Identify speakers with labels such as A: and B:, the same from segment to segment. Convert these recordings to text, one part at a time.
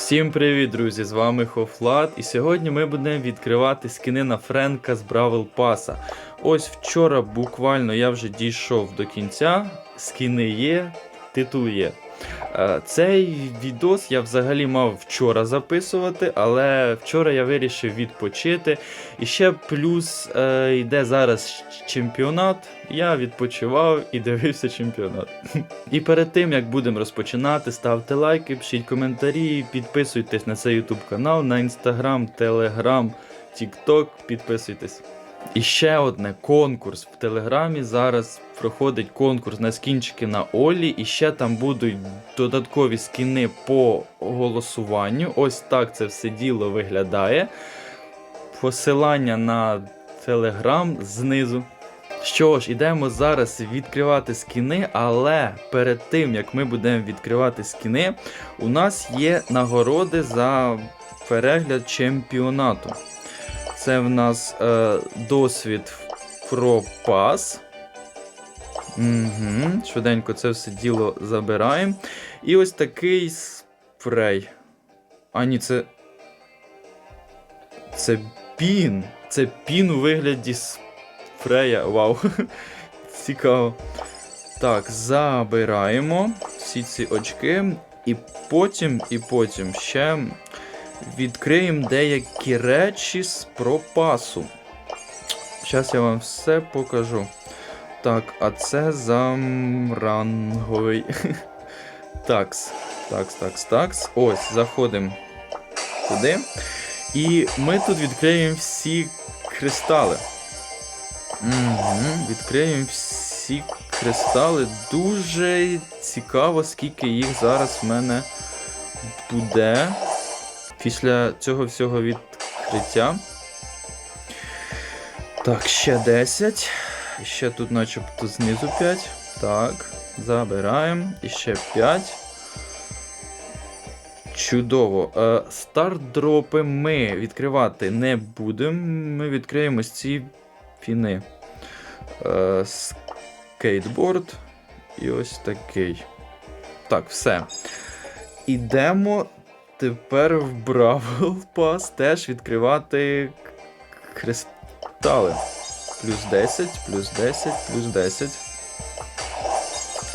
A: Всім привіт, друзі! З вами Хофлад. І сьогодні ми будемо відкривати скини на Френка з Бравл Паса. Ось вчора буквально я вже дійшов до кінця. Скини є, титул є. Е, Цей відос я взагалі мав вчора записувати, але вчора я вирішив відпочити. І ще плюс е, йде зараз чемпіонат. Я відпочивав і дивився чемпіонат. І перед тим як будемо розпочинати, ставте лайки, пишіть коментарі, підписуйтесь на цей YouTube канал, на Instagram, Telegram, TikTok, підписуйтесь. І ще одне конкурс в Телеграмі. Зараз проходить конкурс на скінчики на Олі, і ще там будуть додаткові скіни по голосуванню. Ось так це все діло виглядає. Посилання на Телеграм знизу. Що ж, ідемо зараз відкривати скіни, але перед тим як ми будемо відкривати скіни, у нас є нагороди за перегляд чемпіонату. Це в нас е, досвід про пас. Угу, швиденько це все діло забираємо. І ось такий спрей. А ні, це. Це пін. Це пін у вигляді спрея. Вау. Цікаво. Так, забираємо всі ці очки. І потім, і потім ще відкриємо деякі речі з пропасу. Зараз я вам все покажу. Так, а це замранговий. Такс. Такс, такс, такс. Ось, заходимо туди. І ми тут відкриємо всі кристали. Угу, відкриємо всі кристали. Дуже цікаво, скільки їх зараз в мене буде після цього всього відкриття. Так, ще 10. Ще тут начебто знизу 5. Так, забираємо. І ще 5. Чудово. Е, Старт-дропи ми відкривати не будемо. Ми відкриємо ось ці фіни. Е, скейтборд. І ось такий. Так, все. Ідемо тепер в Бравл Pass теж відкривати кристали. Плюс 10, плюс 10, плюс 10.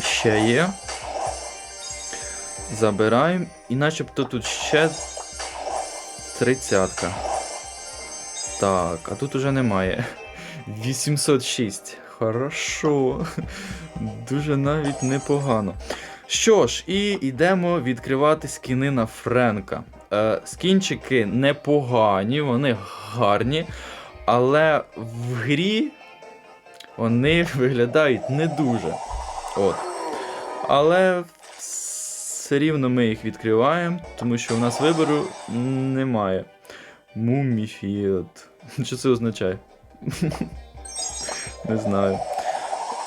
A: Ще є. Забираємо. І начебто тут ще тридцятка. Так, а тут уже немає. 806. Хорошо. Дуже навіть непогано. Що ж, і йдемо відкривати скіни на Френка. Е, скінчики непогані, вони гарні, але в грі вони виглядають не дуже. От. Але все рівно ми їх відкриваємо, тому що у нас вибору немає. Муміфіот. Що це означає? Не знаю.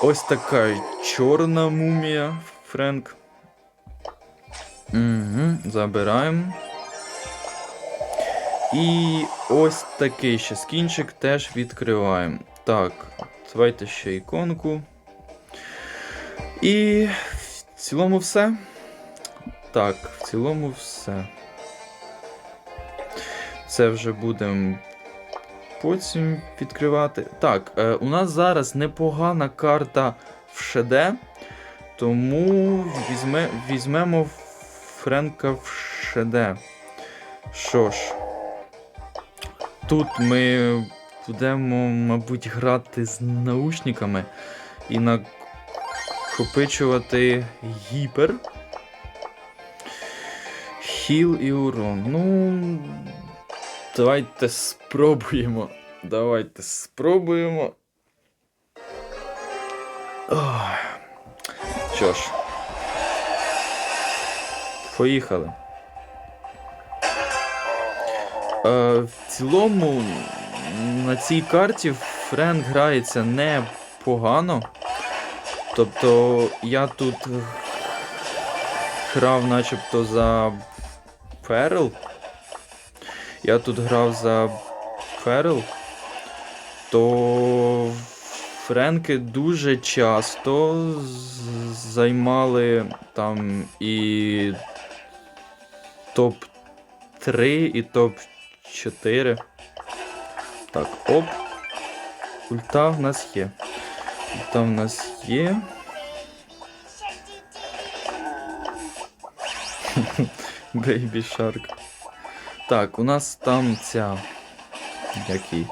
A: Ось така чорна мумія, Френк. Угу, забираємо. І ось такий ще скінчик теж відкриваємо. Так, давайте ще іконку. І в цілому все. Так, в цілому все. Це вже будемо потім відкривати. Так, е, у нас зараз непогана карта в ШД, тому візьме, візьмемо Френка в ШД. Що ж, тут ми будемо, мабуть, грати з наушниками і накопичувати гіпер. Хіл і урон. Ну. Давайте спробуємо. Давайте спробуємо. Ох. Що ж. Поїхали. Е, в цілому на цій карті Френк грається непогано. Тобто я тут грав начебто за Ферл. Я тут грав за Ферл, то Френки дуже часто займали там і топ 3 і топ-4. Так, оп. Ульта в нас є. Ульта в нас є. Бейбі Шарк. Так, у нас там ця. Який?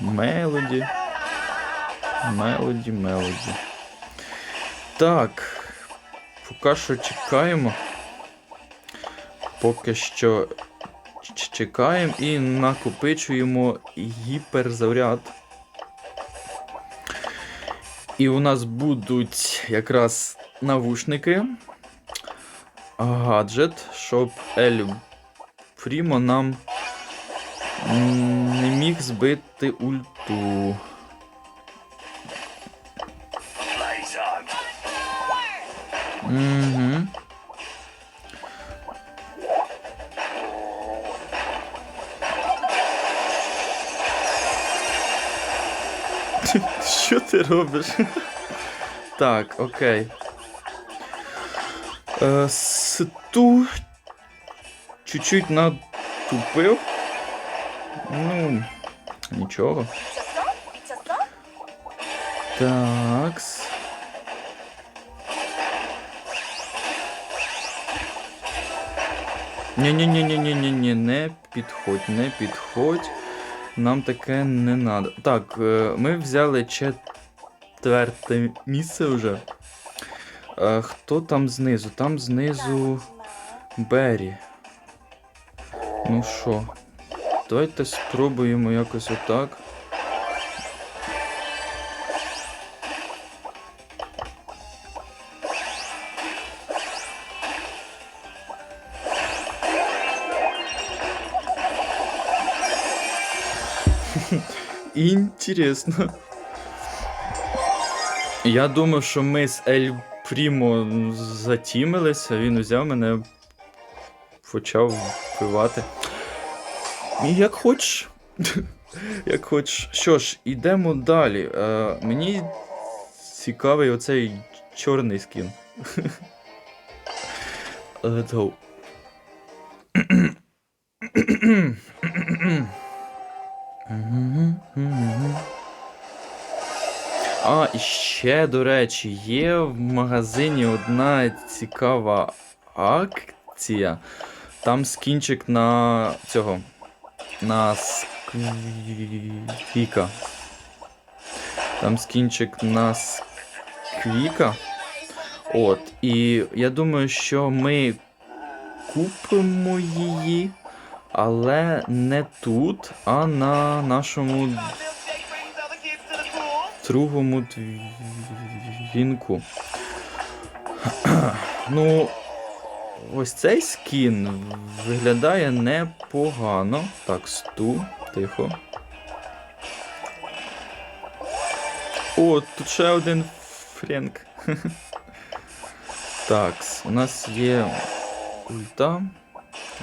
A: Мелоді. Мелоді, мелоді. Так. Поки що чекаємо. Поки що чекаємо і накопичуємо гіперзаряд. І у нас будуть якраз навушники, гаджет, щоб Ель Прімо нам не міг збити ульту. Угу. Що ти робиш? Так, окей. Е, Ситу чуть-чуть натупив. Ну, нічого.
B: 미쳤
A: Ні-ні-ні-ні-ні-ні, не підходь, не підходь. Нам таке не надо. Так, е, ми взяли четверте місце вже. Е, Хто там знизу? Там знизу Беррі. Ну що, давайте спробуємо якось отак. Інтересно. Я думав, що ми з Ель Прімо затімилися, він взяв мене, почав вбивати. І як хочеш. Як хочеш. Що ж, ідемо далі. Е, мені цікавий оцей чорний скін. Let's go. Ще, до речі, є в магазині одна цікава акція. Там скінчик на цього. На сквіка. Там скінчик на сквіка. От. І я думаю, що ми купимо її, але не тут, а на нашому другому двінку. Ну, ось цей скін виглядає непогано. Так, сту, тихо. О, тут ще один Френк. Так, у нас є ульта.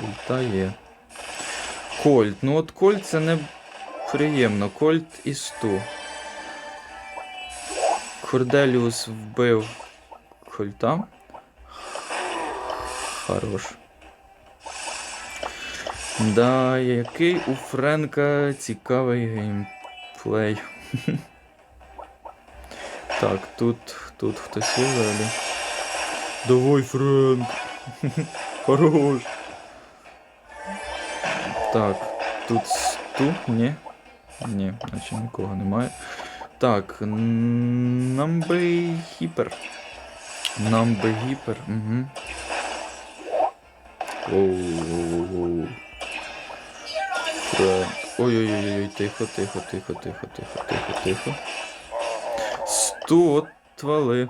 A: Ульта є. Кольт. Ну от Кольт це не приємно. Кольт і сту. Корделіус вбив Кольта. Хорош. Да, який у Френка цікавий геймплей. Так, тут, тут хтось є далі. Давай, Френк. Хорош. Так, тут сту, ні. Ні, наче нікого немає. Так, нам би гіпер. Нам гіпер, угу. Оу. Френк. Ой-ой-ой, тихо, тихо, тихо, тихо, тихо, тихо, тихо. Сто отвали.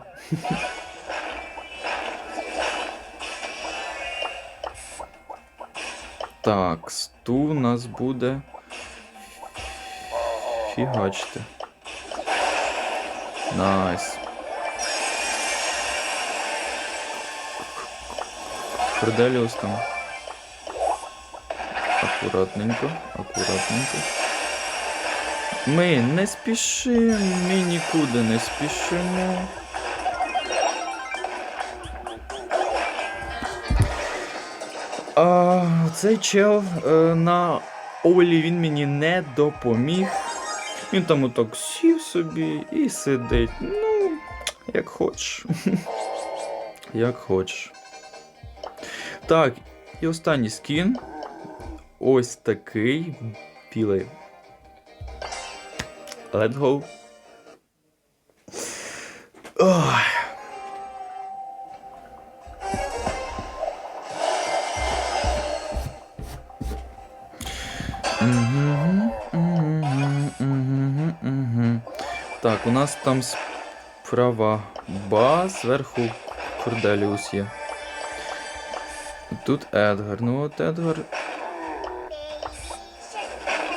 A: Так, сту у нас буде. Фігачте. Найс. Корделіус там. Акуратненько, акуратненько. Ми не спішимо, ми нікуди не спішимо. А, цей чел е, на Олі він мені не допоміг. Він там отак сів собі і сидить. Ну, як хочеш. як хочеш. Так, і останній скін. Ось такий білий. Let's go. Ой. Так, у нас там справа ба, зверху Корделіус є. Тут Едгар. Ну от Едгар.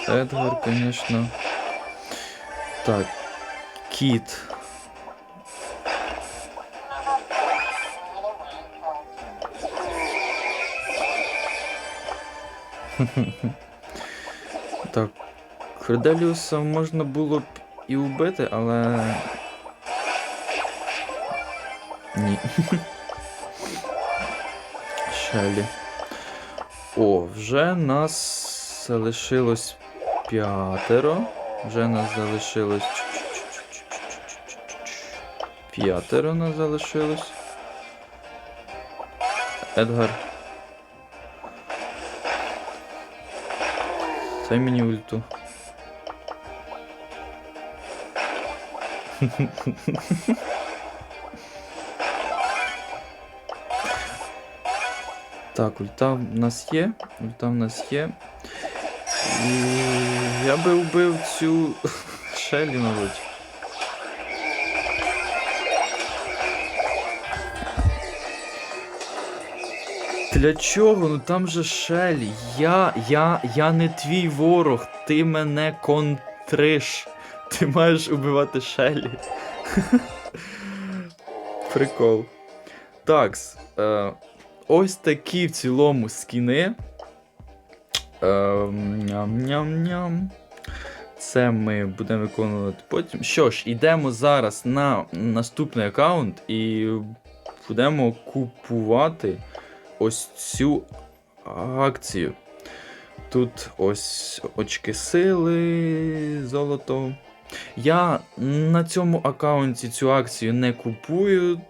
A: Едгар, звісно. Так. Кіт. Так. Корделіуса можна було б і вбити, але. Ні. Шелі. О, вже нас залишилось п'ятеро. Вже нас залишилось. П'ятеро нас залишилось. Едгар. Дай мені ульту. Так, ульта в нас є. Ульта в нас є. І я би вбив цю Шелі, мабуть. Для чого? Ну там же Шелі. Я, я, я не твій ворог. Ти мене контриш. Ти маєш убивати Шелі. Прикол. Такс. Е, ось такі в цілому скіни. Е, ням-ням-ням. Це ми будемо виконувати потім. Що ж, йдемо зараз на наступний аккаунт і будемо купувати ось цю акцію. Тут ось очки сили, золото. Я на цьому аккаунті цю акцію не купую,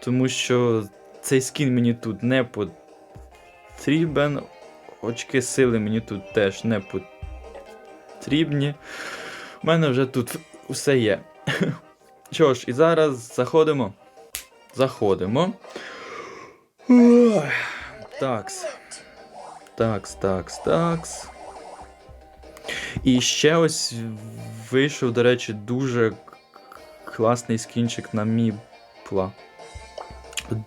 A: тому що цей скін мені тут не потрібен. Очки сили мені тут теж не потрібні. У мене вже тут усе є. Що ж, і зараз заходимо. Заходимо. Такс. Такс, такс, такс. І ще ось вийшов, до речі, дуже класний скінчик на Міпла.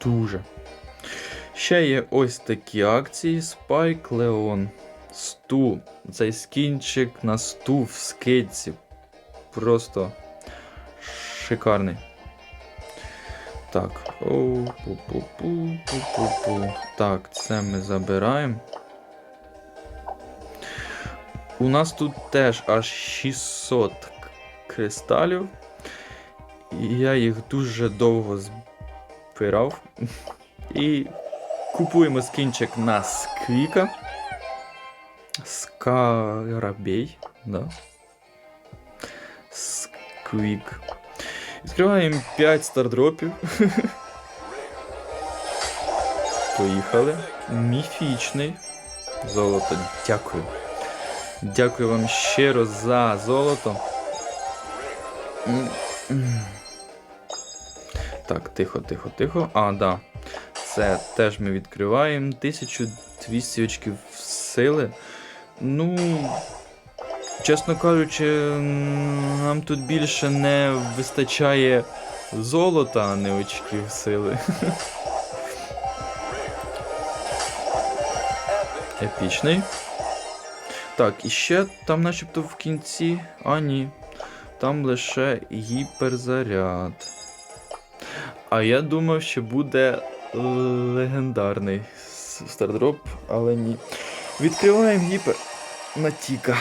A: Дуже. Ще є ось такі акції Spike Leon. Сту. Цей скінчик на сту в скидці. Просто шикарний. Так. Оу, пу-пу-пу. Так, це ми забираємо. У нас тут теж аж 600 кристалів. Я їх дуже довго збирав. І купуємо скінчик на Сквіка. Скарабей, да. Сквік. Відкриваємо 5 стардропів. Поїхали. Міфічний. Золото. Дякую. Дякую вам щиро за золото. Так, тихо, тихо, тихо. А, да. Це теж ми відкриваємо. 1200 очків сили. Ну. Чесно кажучи, нам тут більше не вистачає золота, а не очків сили. Епічний. Так, і ще там начебто в кінці. А, ні. Там лише гіперзаряд. А я думав, що буде легендарний стардроп, але ні. Відкриваємо гіпер Натіка.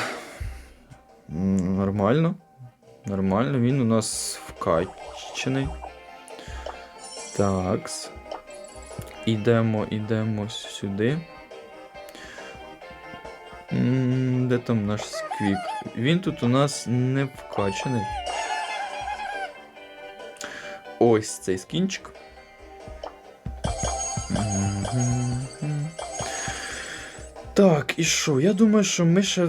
A: Нормально. Нормально, він у нас вкачений. Такс. Ідемо, ідемо сюди. Де там наш сквік? Він тут у нас не вкачаний. Ось цей скінчик. Так, і що? Я думаю, що ми ще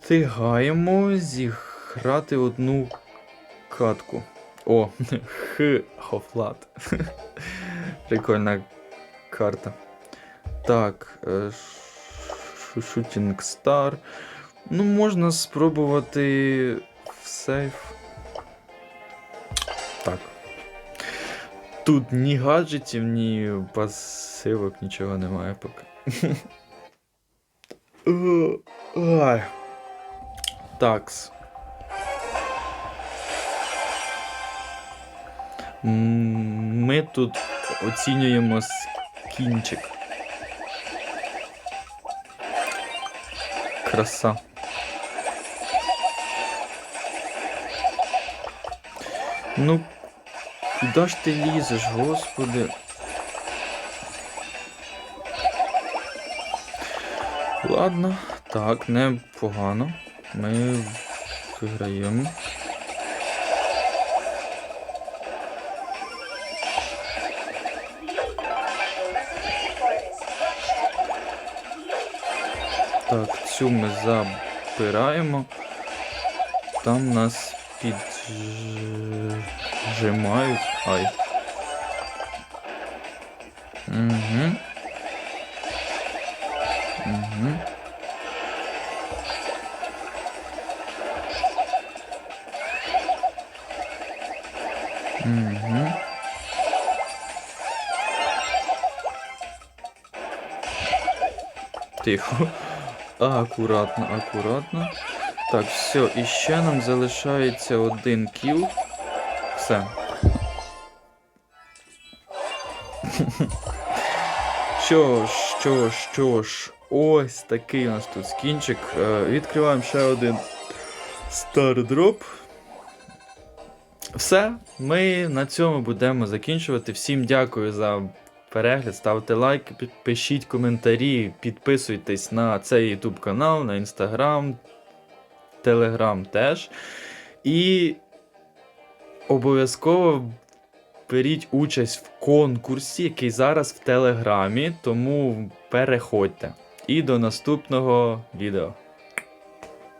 A: встигаємо зіграти одну катку. О, х хофлат. Прикольна карта. Так. Shooting Star. Ну, можна спробувати в сейф. Так. Тут ні гаджетів, ні пасивок, нічого немає поки. Ай. Такс. Ми тут оцінюємо скінчик. Краса. Ну, куди ж ти лізеш, господи? Ладно, так, непогано. Ми виграємо. Цю ми забираємо. Там нас піджимають. Ай. Угу. Угу. Угу. Тихо. Акуратно, акуратно. Так, все, і ще нам залишається один кіл. Все. Що ж, що ж, що ж, ось такий у нас тут скінчик. Е, Відкриваємо ще один стардроп. Все, ми на цьому будемо закінчувати. Всім дякую за перегляд, ставте лайки, пишіть коментарі, підписуйтесь на цей YouTube канал, на Instagram, Telegram теж. І обов'язково беріть участь в конкурсі, який зараз в Телеграмі, тому переходьте. І до наступного відео.